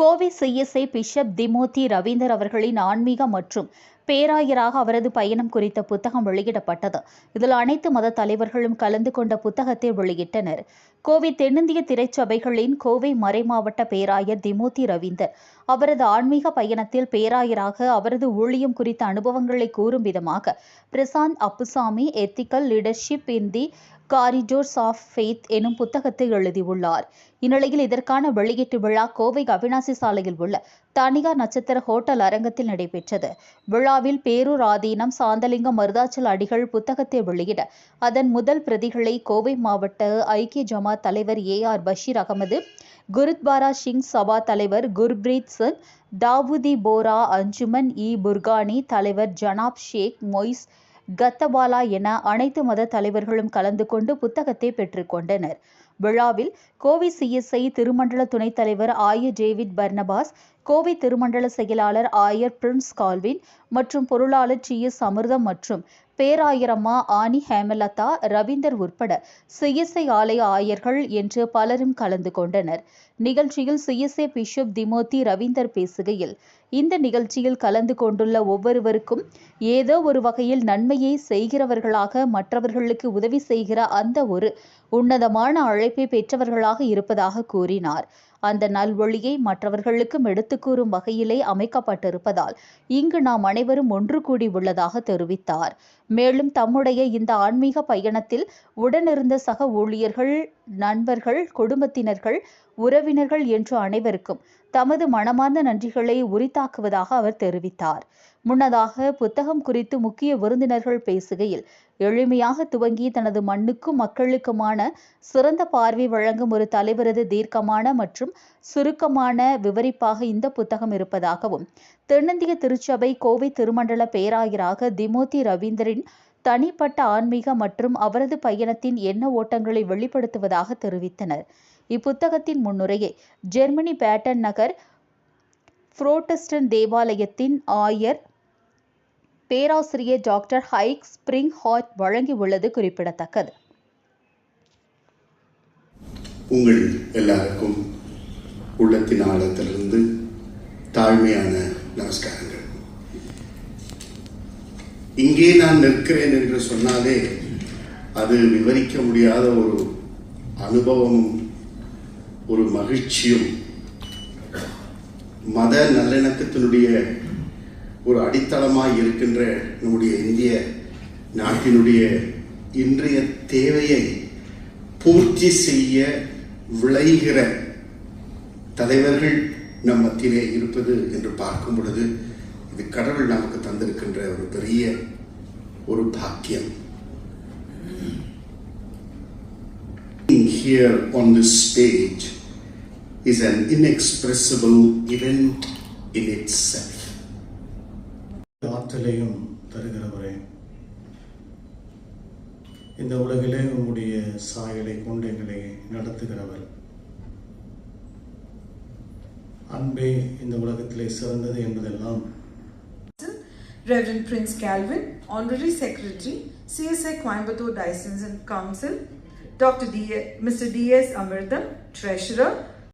Kovai CSI bishop Timothy Ravinder அவர்களின் ஆன்மீக மற்றும் பேராயராக அவரது பயணம் குறித்த புத்தகம் வெளியிடப்பட்டது. இதில் அனைத்து மத தலைவர்களும் கலந்து கொண்ட புத்தகத்தை வெளியிட்டனர். கோவை தென்னிந்திய திரைச்சபைகளின் கோவை மறைமாவட்ட பேராயர் திமோதி ரவீந்தர். அவரது ஆன்மீக பயணத்தில் பேராயராக அவரது ஊழியம் குறித்த அனுபவங்களை கூறும் விதமாக Prasanth Appusamy ethical leadership in the corridors of faith எனும் புத்தகத்தை எழுதியுள்ளார். இந்நிலையில் இதற்கான வெளியீட்டு விழா கோவை அவினாசி சாலையில் உள்ள தனியார் நட்சத்திர ஹோட்டல் அரங்கத்தில் நடைபெற்றது. விழாவில் பேரூர் ஆதீனம் சாந்தலிங்கம் மருதாச்சல் அடிகள் புத்தகத்தை வெளியிட அதன் முதல் பிரதிகளை கோவை மாவட்ட ஐக்கிய ஜமாத் தலைவர் ஏ ஆர் பஷீர் அகமது குருத்வாரா சிங் சபா தலைவர் குர்பிரீத் சிங் தாவூதி போரா அஞ்சுமன் இ. புர்கானி தலைவர் ஜனாப் ஷேக் மொய்ஸ் கத்தபாலா என அனைத்து மத தலைவர்களும் கலந்து கொண்டு புத்தகத்தை பெற்றுக்கொண்டனர் விழாவில் கோவை சிஎஸ்ஐ திருமண்டல துணைத் தலைவர் ஆயர் டேவிட் பர்னபாஸ் கோவை திருமண்டல செயலாளர் ஆயர் பிரின்ஸ் கால்வின் மற்றும் பொருளாளர் டி எஸ் அமிர்தம் மற்றும் பேராயிரம்மா ஆனி ஹேமலதா ரவீந்தர் உட்பட சிஎஸ்ஐ ஆலய ஆயர்கள் என்று பலரும் கலந்து கொண்டனர். நிகழ்ச்சியில் சிஎஸ்ஐ பிஷப் திமோதி ரவீந்தர் பேசுகையில் இந்த நிகழ்ச்சியில் கலந்து கொண்டுள்ள ஒவ்வொருவருக்கும் ஏதோ ஒரு வகையில் நன்மையை செய்கிறவர்களாக மற்றவர்களுக்கு உதவி செய்கிற அந்த ஒரு உன்னதமான அழைப்பை பெற்றவர்களாக இருப்பதாக கூறினார். அந்த நல்வழியை மற்றவர்களுக்கும் எடுத்துக்கூறும் வகையிலே அமைக்கப்பட்டிருப்பதால் இங்கு நாம் அனைவரும் ஒன்று கூடி உள்ளதாக தெரிவித்தார். மேலும் தம்முடைய இந்த ஆன்மீக பயணத்தில் உடனிருந்த சக ஊழியர்கள் நண்பர்கள் குடும்பத்தினர்கள் உறவினர்கள் என்று அனைவருக்கும் தமது மனமார்ந்த நன்றிகளை உரித்தாக்குவதாக அவர் தெரிவித்தார். முன்னதாக புத்தகம் குறித்து முக்கிய விருந்தினர்கள் பேசுகையில் எளிமையாக துவங்கி தனது மண்ணுக்கும் மக்களுக்குமான சிறந்த பார்வை வழங்கும் ஒரு தலைவரது தீர்க்கமான மற்றும் சுருக்கமான விவரிப்பாக இந்த புத்தகம் இருப்பதாகவும் தென்னிந்திய திருச்சபை கோவை திருமண்டல பேராயராக திமோதி ரவீந்தரின் தனிப்பட்ட ஆன்மீக மற்றும் அவரது பயணத்தின் எண்ண ஓட்டங்களை வெளிப்படுத்துவதாக தெரிவித்தனர். இப்புத்தகத்தின் முன்னுரையை ஜெர்மனி பேட்டன் நகர் புரோட்டஸ்டன் தேவாலயத்தின் ஆயர் பேராசிரியர் டாக்டர் ஹைக் ஸ்பிரிங் ஹாட் வழங்கியுள்ளது குறிப்பிடத்தக்கது. உங்கள் எல்லாருக்கும் உள்ளத்தின் ஆழத்திலிருந்து தாழ்மையான நமஸ்காரங்கள். இங்கே நான் நிற்கிறேன் என்று சொன்னாலே அது விவரிக்க முடியாத ஒரு அனுபவமும் ஒரு மகிழ்ச்சியும் மத நல்லிணக்கத்தினுடைய ஒரு அடித்தளமாக இருக்கின்ற நம்முடைய இந்திய நாட்டினுடைய இன்றைய தேவையை பூர்த்தி செய்ய விளைகிற தலைவர்கள் நம் மத்தியிலே இருப்பது என்று பார்க்கும் பொழுது இது கடவுள் நமக்கு தந்திருக்கின்ற ஒரு பெரிய ஒரு பாக்கியம் here here on this stage is an inexpressible event in itself. ஆற்றலையும் தருகிறவரே இந்த உலகிலே உம்முடைய சாயலை கொண்டு எங்களை நடத்துகிறவர் அன்பே இந்த உலகத்திலே சிறந்தது என்பதெல்லாம் Reverend Prince Calvin, Honorary Secretary, CSI Coimbatore Diocese and Council, Dr. D- Mr. D.S. Amritam, Treasurer,